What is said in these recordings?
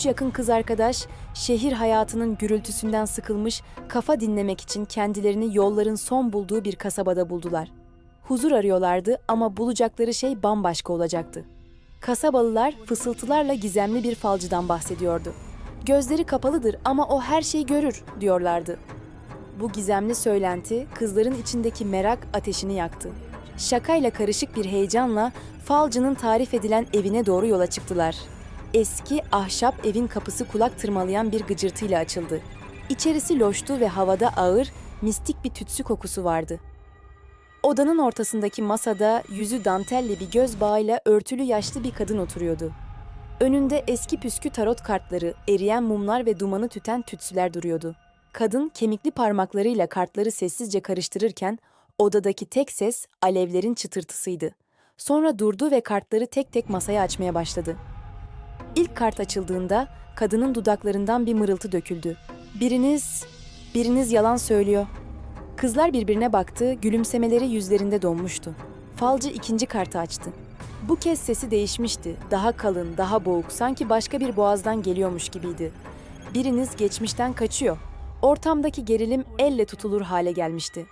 Üç yakın kız arkadaş şehir hayatının gürültüsünden sıkılmış kafa dinlemek için kendilerini yolların son bulduğu bir kasabada buldular. Huzur arıyorlardı ama bulacakları şey bambaşka olacaktı. Kasabalılar fısıltılarla gizemli bir falcıdan bahsediyordu. Gözleri kapalıdır ama o her şeyi görür diyorlardı. Bu gizemli söylenti kızların içindeki merak ateşini yaktı. Şakayla karışık bir heyecanla falcının tarif edilen evine doğru yola çıktılar. Eski ahşap evin kapısı kulak tırmalayan bir gıcırtıyla açıldı. İçerisi loştu ve havada ağır, mistik bir tütsü kokusu vardı. Odanın ortasındaki masada yüzü dantelli bir göz bağıyla örtülü yaşlı bir kadın oturuyordu. Önünde eski püskü tarot kartları, eriyen mumlar ve dumanı tüten tütsüler duruyordu. Kadın kemikli parmaklarıyla kartları sessizce karıştırırken odadaki tek ses alevlerin çıtırtısıydı. Sonra durdu ve kartları tek tek masaya açmaya başladı. İlk kart açıldığında kadının dudaklarından bir mırıltı döküldü. Biriniz, biriniz yalan söylüyor. Kızlar birbirine baktı, gülümsemeleri yüzlerinde donmuştu. Falcı ikinci kartı açtı. Bu kez sesi değişmişti. Daha kalın, daha boğuk, sanki başka bir boğazdan geliyormuş gibiydi. Biriniz geçmişten kaçıyor. Ortamdaki gerilim elle tutulur hale gelmişti.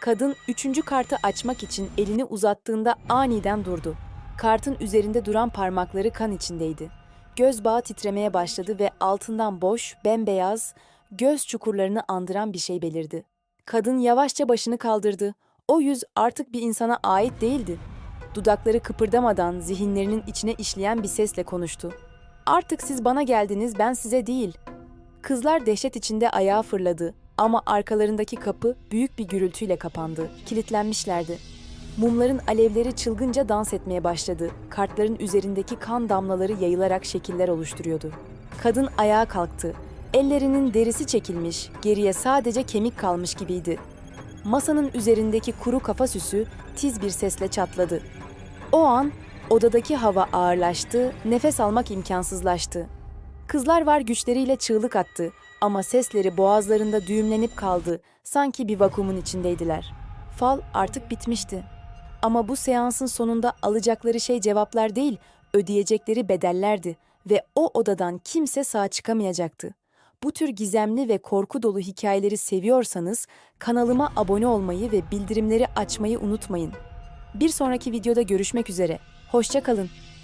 Kadın üçüncü kartı açmak için elini uzattığında aniden durdu. Kartın üzerinde duran parmakları kan içindeydi. Göz bağı titremeye başladı ve altından boş, bembeyaz, göz çukurlarını andıran bir şey belirdi. Kadın yavaşça başını kaldırdı. O yüz artık bir insana ait değildi. Dudakları kıpırdamadan zihinlerinin içine işleyen bir sesle konuştu. Artık siz bana geldiniz, ben size değil. Kızlar dehşet içinde ayağa fırladı ama arkalarındaki kapı büyük bir gürültüyle kapandı. Kilitlenmişlerdi. Mumların alevleri çılgınca dans etmeye başladı. Kartların üzerindeki kan damlaları yayılarak şekiller oluşturuyordu. Kadın ayağa kalktı. Ellerinin derisi çekilmiş, geriye sadece kemik kalmış gibiydi. Masanın üzerindeki kuru kafa süsü tiz bir sesle çatladı. O an odadaki hava ağırlaştı, nefes almak imkansızlaştı. Kızlar var güçleriyle çığlık attı ama sesleri boğazlarında düğümlenip kaldı. Sanki bir vakumun içindeydiler. Fal artık bitmişti. Ama bu seansın sonunda alacakları şey cevaplar değil, ödeyecekleri bedellerdi ve o odadan kimse sağ çıkamayacaktı. Bu tür gizemli ve korku dolu hikayeleri seviyorsanız kanalıma abone olmayı ve bildirimleri açmayı unutmayın. Bir sonraki videoda görüşmek üzere. Hoşça kalın.